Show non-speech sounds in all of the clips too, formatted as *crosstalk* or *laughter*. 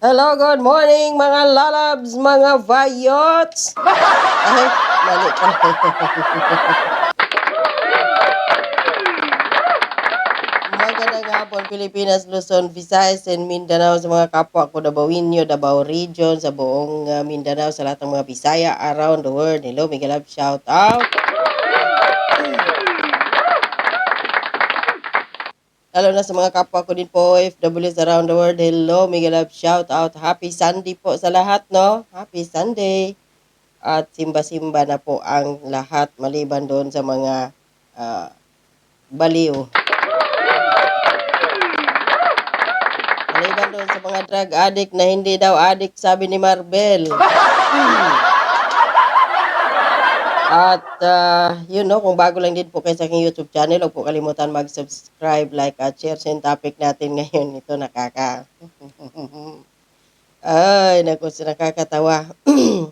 Hello, good morning mga lalabs, mga vayots! Ay, mali. Magandang hapon, Pilipinas, Luzon, Visayas, and Mindanao sa mga kapwa ko Dabawinyo, Davao Region, sa buong uh, Mindanao, sa lahat ng mga Bisaya around the world. Hello, mega love, shout out! Lalo na sa mga kapwa ko din po, OFWs around the world. Hello, mega love, shout out. Happy Sunday po sa lahat, no? Happy Sunday. At simba-simba na po ang lahat maliban doon sa mga ah, baliw. Maliban doon sa mga drug addict na hindi daw addict, sabi ni Marvel. *laughs* At uh, yun no, kung bago lang din po kayo sa aking YouTube channel, huwag po kalimutan mag-subscribe, like at share. Yung topic natin *laughs* ngayon, ito nakaka... *laughs* Ay, naku, nakakatawa. *clears throat*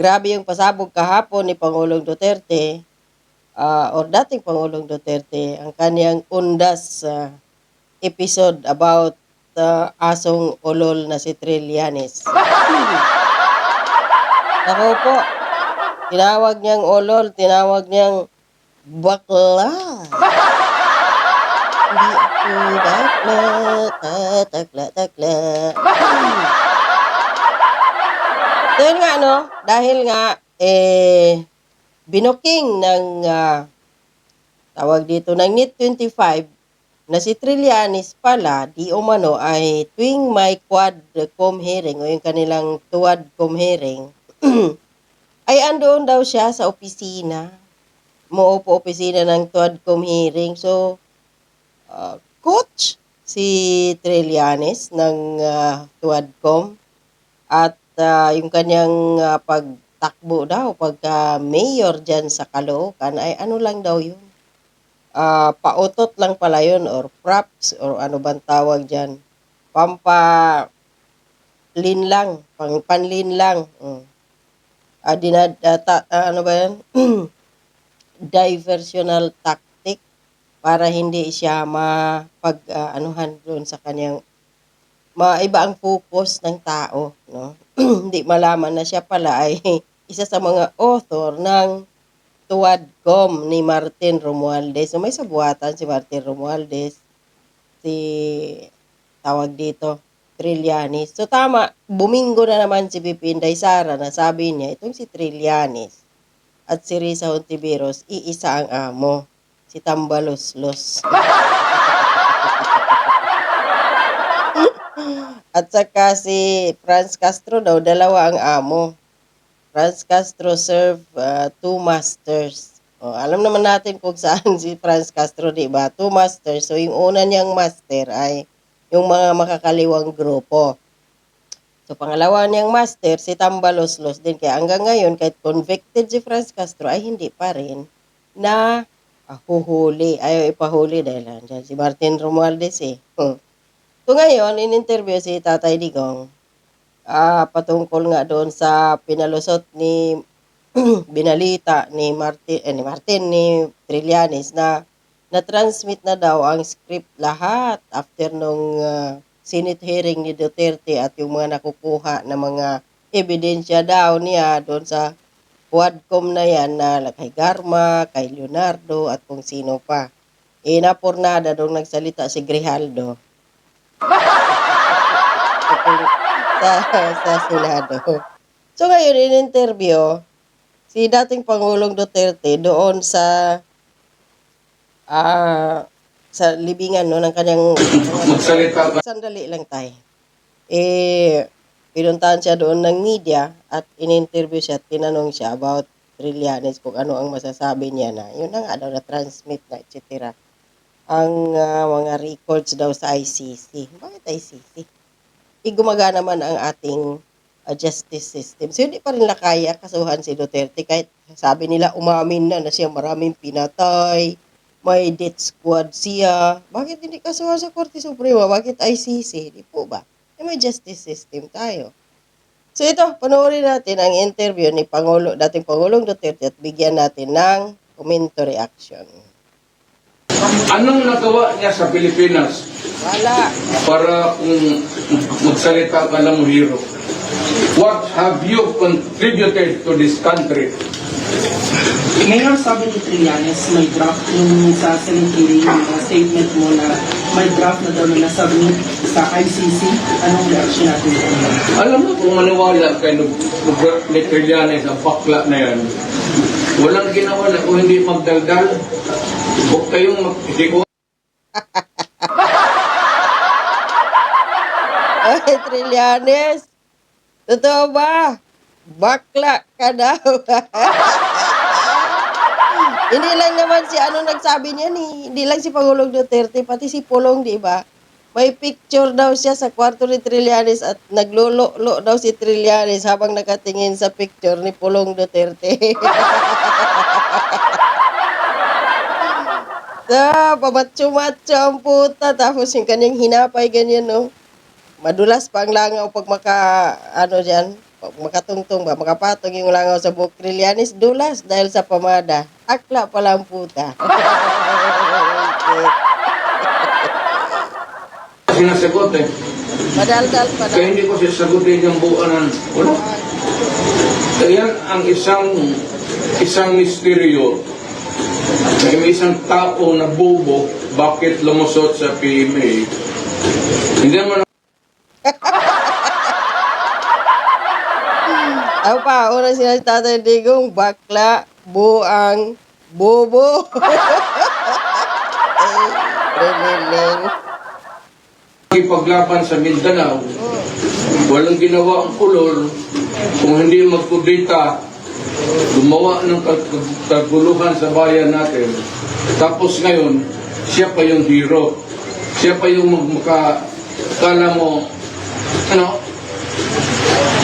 Grabe yung pasabog kahapon ni Pangulong Duterte, ah, or dating Pangulong Duterte, ang kanyang undas ah, episode about ah, asong ulol na si Trillanes. *clears throat* Ako po, tinawag niyang ulol, tinawag niyang bakla. Hindi ako bakla, tatakla, takla. Dahil nga, no, dahil nga, eh, binuking ng, ah, tawag dito, ng NIT 25, na si Trillanes pala, di umano, ay tuwing may quadcom hearing, o yung kanilang tuwadcom hearing, *clears throat* ay andoon daw siya sa opisina. Muupo opisina ng tuwadcom hearing. So, ah, coach si Trillanes ng ah, tuwadcom at ah, yung kanyang ah, pagtakbo daw pagka mayor dyan sa Caloocan ay ano lang daw yun. Ah, pautot lang pala yun or props or ano bang tawag dyan. Pampa lin lang, pang panlin lang. Mm. Ah, dinad, ah, ta- ah, ano ba yan? *clears throat* Diversional tactic para hindi siya mapag ah, anuhan doon sa kanyang maiba ang focus ng tao, no? *clears throat* Hindi malaman na siya pala ay *laughs* isa sa mga author ng Tuwadcom ni Martin Romualdez. So, may sabuatan si Martin Romualdez, si tawag dito, Trillanes. So, tama, bumingo na naman si Pipinday Sara na sabi niya, itong si Trillanes at si Risa Hontiveros, iisa ang amo, si Tambaloslos. *laughs* At saka si Franz Castro daw, dalawa ang amo. Franz Castro serve uh, two masters. O, alam naman natin kung saan si Franz Castro, di ba? Two masters. So, yung una niyang master ay yung mga makakaliwang grupo. So, pangalawa niyang master, si Tambaloslos din. Kaya hanggang ngayon, kahit convicted si Franz Castro, ay hindi pa rin na ah, huhuli. Ayaw ipahuli dahil andyan si Martin Romualdez eh. Hmm. So ngayon, in-interview si Tatay Digong ah patungkol nga doon sa pinalusot ni *clears throat* binalita ni Martin eh, ni Martin ni Trillanes na na-transmit na daw ang script lahat after nung ah, Senate hearing ni Duterte at yung mga nakukuha na mga ebidensya daw niya doon sa Quadcom na yan na kay Garma, kay Leonardo at kung sino pa. Eh, napurnada doon nagsalita si Grijaldo *laughs* sa, sa Senado. So ngayon, in-interview, si dating Pangulong Duterte doon sa ah sa libingan no, ng kanyang Magsalita sandali lang tay. Eh, pinuntahan siya doon ng media at in-interview siya at tinanong siya about Trillanes kung ano ang masasabi niya na yun na nga daw na-transmit na etc. Ang ah, mga records daw sa ICC. Bakit ICC? eh, gumagana naman ang ating uh, justice system. So, hindi pa rin nakaya kasuhan si Duterte kahit sabi nila umamin na na siya maraming pinatay, may death squad siya. Bakit hindi kasuhan sa Korte Suprema? Bakit ICC? Di po ba? Eh, may justice system tayo. So ito, panoorin natin ang interview ni Pangulo, dating Pangulong Duterte at bigyan natin ng komento reaction. Anong nagawa niya sa Pilipinas Wala. para kung magsalita ka lang hero? What have you contributed to this country? Mayor, sabi ni Trillanes, may draft yung sa Senate hearing, yung mga statement mo na may draft na daw na nasubmit sa ICC. Anong reaction natin sa? Alam mo kung maniwala kay ni Trillanes ang bakla na yan, walang ginawa na kung hindi magdaldal. Huwag kayong mag... *laughs* Ay, Trillanes. Totoo ba? Bakla ka daw. *laughs* Hindi lang naman si ano nagsabi niya ni, hindi lang si Pangulong Duterte, pati si Pulong, di ba? May picture daw siya sa kwarto ni Trillanes at naglolo-lo daw si Trillanes habang nakatingin sa picture ni Pulong Duterte. *laughs* sa pamatso-matso ang puta tapos yung kanyang hinapay ganyan no madulas pa ang langaw pag maka ano diyan pag makatungtong ba makapatong yung langaw sa buhok Trillanes dulas dahil sa pamada akla pala ang puta sinasagot eh. madaldal pa Kaya hindi ko sasagutin yung buuanan. Wala. Yan ang isang isang misteryo may isang tao na bobo bakit lumusot sa PMA. Hindi naman *laughs* Ako pa, una sila si Tatay Digong, bakla, buang, bobo. Ay, Reliling. ipaglaban sa Mindanao, walang ginawa ang kulol kung hindi magkudita, gumawa ng kag- kaguluhan sa bayan natin. Tapos ngayon, siya pa yung hero. Siya pa yung magmaka, kala mo, ano,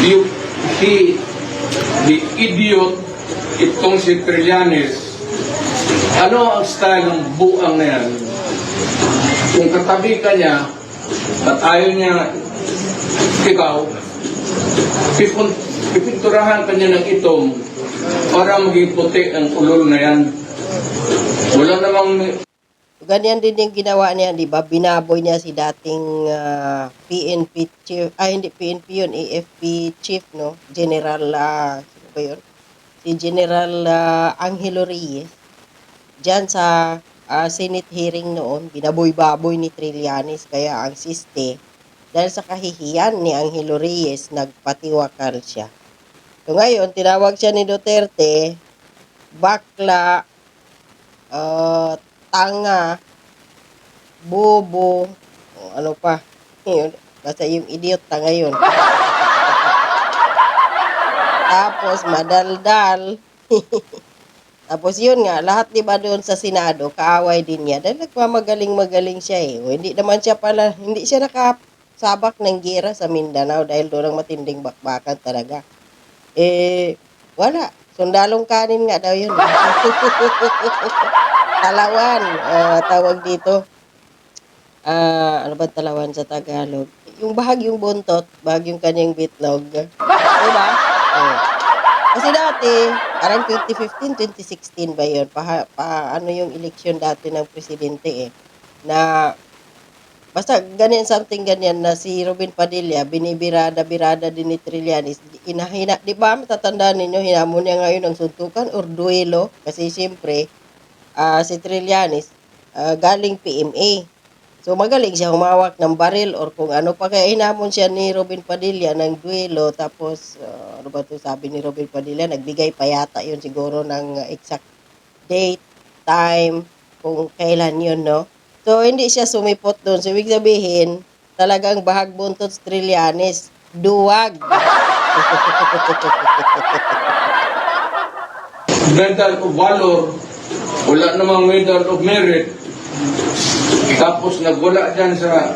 you, he, the idiot, itong si Trillanes, ano ang style ng buang na yan? Kung katabi ka niya, at ayaw niya ikaw, pipun, pipinturahan ka niya ng itom para maging puti ang ulol na yan. Wala namang Ganyan din yung ginawa niya, di ba? Binaboy niya si dating ah, PNP chief, ah hindi PNP yun, AFP chief, no? General, ah, sino ba yun? Si General ah, Angelo Reyes. Diyan sa ah, Senate hearing noon, binaboy-baboy ni Trillanes, kaya ang siste, dahil sa kahihiyan ni Angelo Reyes, nagpatiwakal siya. So ngayon, tinawag siya ni Duterte, bakla, ah, tanga, bobo, o ano pa. Yun, basta yung idiot tanga yun. *laughs* Tapos madaldal. *laughs* Tapos yun nga, lahat 'di ba doon sa Senado, kaaway din niya. Dahil nagmamagaling-magaling siya eh. O, hindi naman siya pala, hindi siya nakasabak ng gira sa Mindanao dahil doon ang matinding bakbakan talaga. Eh, wala. Sundalong kanin nga daw yun. *laughs* Talawan, ah, tawag dito. Ah, ano ba talawan sa Tagalog? Yung bahagyong buntot, bahagyong kanyang bitlog. Diba? Oh. Kasi dati, parang 2015, 2016 ba yun? Pa, pa, ano yung eleksyon dati ng presidente eh. Na, basta ganyan, something ganyan na si Robin Padilla, binibirada-birada din ni Trillanes. Inahina, di ba, matatandaan ninyo, hinamon niya ngayon ng suntukan or duelo. Kasi siyempre, ah, si Trillanes, ah, galing PMA. So magaling siya humawak ng baril or kung ano pa kaya hinamon siya ni Robin Padilla ng duelo tapos uh, ano ba to sabi ni Robin Padilla nagbigay pa yata yun siguro ng uh, exact date, time, kung kailan yun no. So hindi siya sumipot doon. So ibig sabihin talagang bahag buntot Trillanes duwag. medal of valor, wala namang medal of merit. Tapos nagwala dyan sa...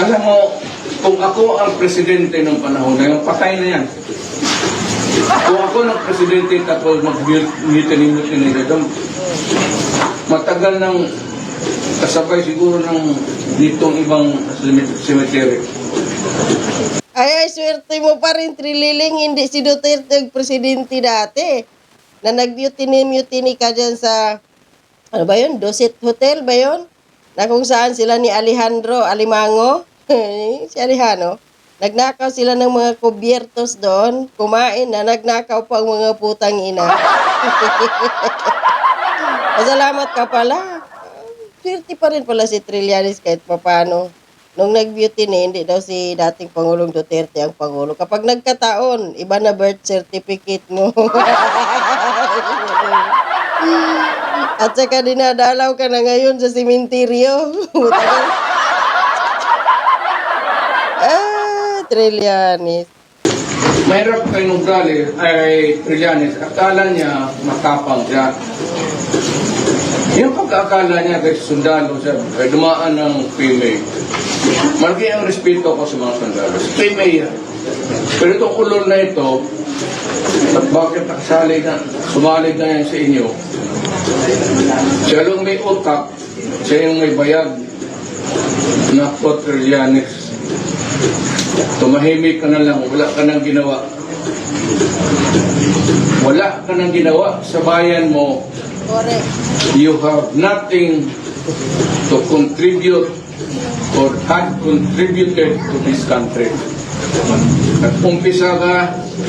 Alam mo, kung ako ang presidente ng panahon na yun, patay na yan. Kung ako ng presidente tapos mag-mutiny-mutiny na doon, matagal nang kasabay siguro ng ditong ibang cemetery. Ay, ay, swerte mo pa rin, Trililing. Hindi si Duterte ang presidente dati. Na nag-mutiny-mutiny ka dyan sa ano ba yun? Dosit Hotel ba yun? Na kung saan sila ni Alejandro Alimango, *laughs* si Alejandro, nagnakaw sila ng mga kubyertos doon, kumain na, nagnakaw pa ang mga putang ina. *laughs* Pasalamat ka pala. Swerte pa rin pala si Trillanes kahit papano. Nung nag-beauty ni, hindi daw si dating Pangulong Duterte ang Pangulo. Kapag nagkataon, iba na birth certificate mo. *laughs* At saka dinadalaw ka na ngayon sa simenteryo. Ah, Trillanes. Mahirap kay Nograles ay Trillanes. Akala niya matapang siya. Yung pagkakala niya kay sundalo siya, ay dumaan ng PMA. Malaki ang respeto ko sa mga sundalo. Sa PMA yan. Pero itong ulol na ito, at bakit nakasali na, sumalig na yan sa inyo, siya lang may utak, siya yung may bayag na Trillanes. Tumahimik ka na lang, wala ka nang ginawa. Wala ka nang ginawa sa bayan mo. Correct. You have nothing to contribute or had contributed to this country. At umpisa ka,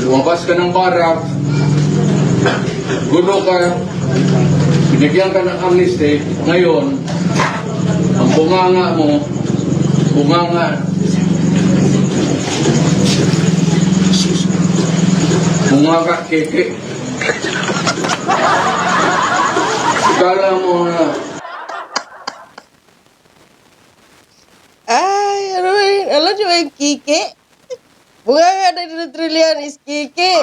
lumabas ka ng barak, gulo ka, binigyan ka ng amnesty, ngayon, ang bunganga mo, bunganga, bunganga keke. Kala mo na Ay, ano ba yun? Alam niyo ba yung kiki? Bunga nga na ng trillion is kiki.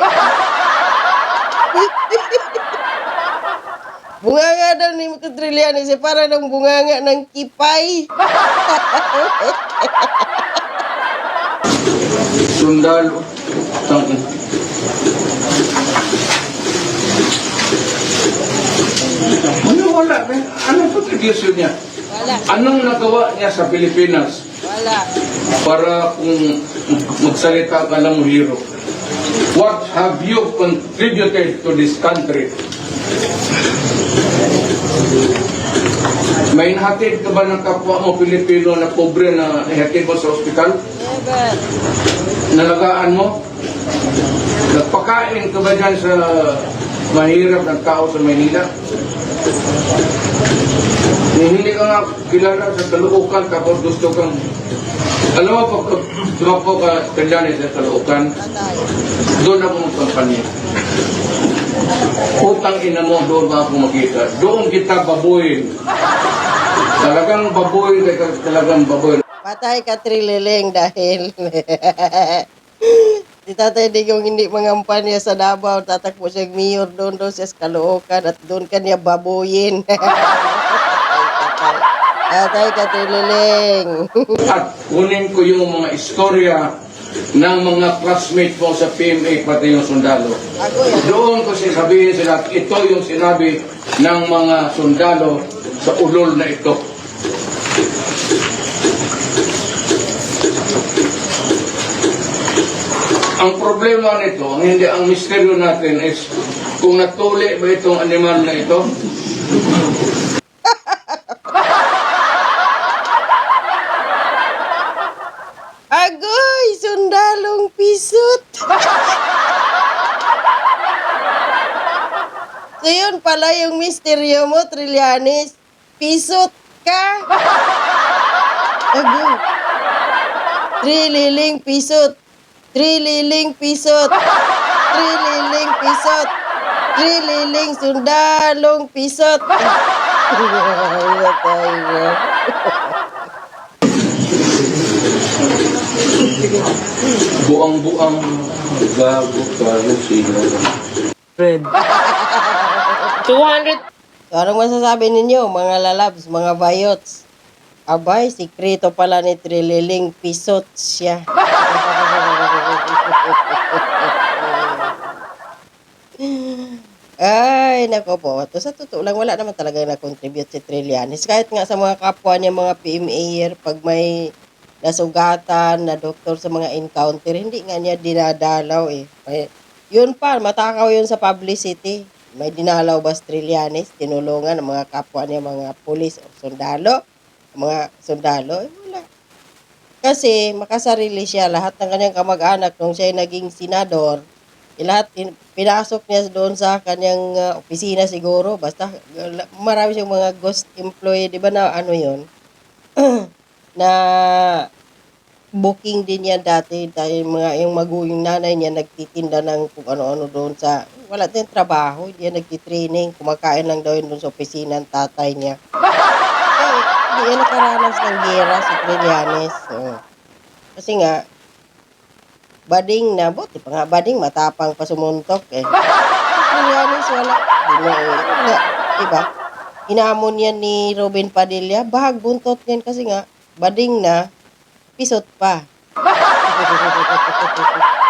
bunga nga daw ni Mr. Trillian is para ng bunga nga ng kipay. sundalo. Tang Ano wala? eh? Ano contribution niya? Wala. Anong nagawa niya sa Pilipinas Wala. para kung magsalita ka lang hero? What have you contributed to this country? May nahatid ka ba ng kapwa mo Pilipino na pobre na ihatid mo sa ospital? Never. Nalagaan mo? Nagpakain ka ba dyan sa mahirap ng tao sa Maynila? Kung hindi ka nga kilala sa Caloocan tapos gusto kang alam mo, pag tumakbo ka kanyanin sa Patay. doon ako magkampanya. Utang ina mo, doon ba ako makita? Doon kita babuin. Talagang babuin, talagang babuin. Patay ka trililing dahil *laughs* si Tatay Digong hindi mangampanya sa Davao, tatakbo siyang mayor doon doon siya sa Caloocan at doon kanya babuyin. *laughs* Patay ka trililing. At kunin ko yung mga istorya ng mga classmates mo sa PMA pati yung sundalo. Doon ko sasabihin sila, ito yung sinabi ng mga sundalo sa ulol na ito. Ang problema nito, ang hindi ang misteryo natin is kung natuli ba itong animal na ito, Agoy! Sundalong pisot! So yun pala yung misteryo mo, Trillanes. Pisot ka! Agoy! Trililing pisot! Trililing pisot! Trililing pisot! Trililing sundalong pisot! Buang-buang gago karo sino. Fred. 200 So, anong masasabi ninyo, mga lalabs, mga bayots? Abay, sikreto pala ni Trililing Pisot siya. *laughs* Ay, nako po. To, sa totoo lang, wala naman talaga na-contribute si Trillanes. Kahit nga sa mga kapwa niya, mga PMA, pag may nasugatan na doktor sa mga encounter, hindi nga niya dinadalaw eh. Ay, yun pa, matakaw yun sa publicity. May dinalaw ba Trillanes, tinulungan ng mga kapwa niya, mga pulis o sundalo, mga sundalo, eh, wala. Kasi makasarili siya, lahat ng kanyang kamag-anak nung siya naging senador, eh, lahat in- pinasok niya doon sa kanyang ah, opisina siguro, basta uh, marami siyang mga ghost employee, di ba na ano yon *clears throat* na booking din yan dati dahil mga yung magulang nanay niya nagtitinda ng kung ano-ano doon sa wala din trabaho, hindi yan nagtitraining, kumakain lang daw yun doon sa opisina ng tatay niya. *laughs* Hindi yan nakaranas ng gera si Trillanes. Oo. Kasi nga, bading na, buti pa nga bading, matapang pa sumuntok eh. Trillanes, wala. Di na, eh, wala. Diba? Inamon yan ni Robin Padilla, bahag buntot yan kasi nga, bading na, pisot pa. *laughs*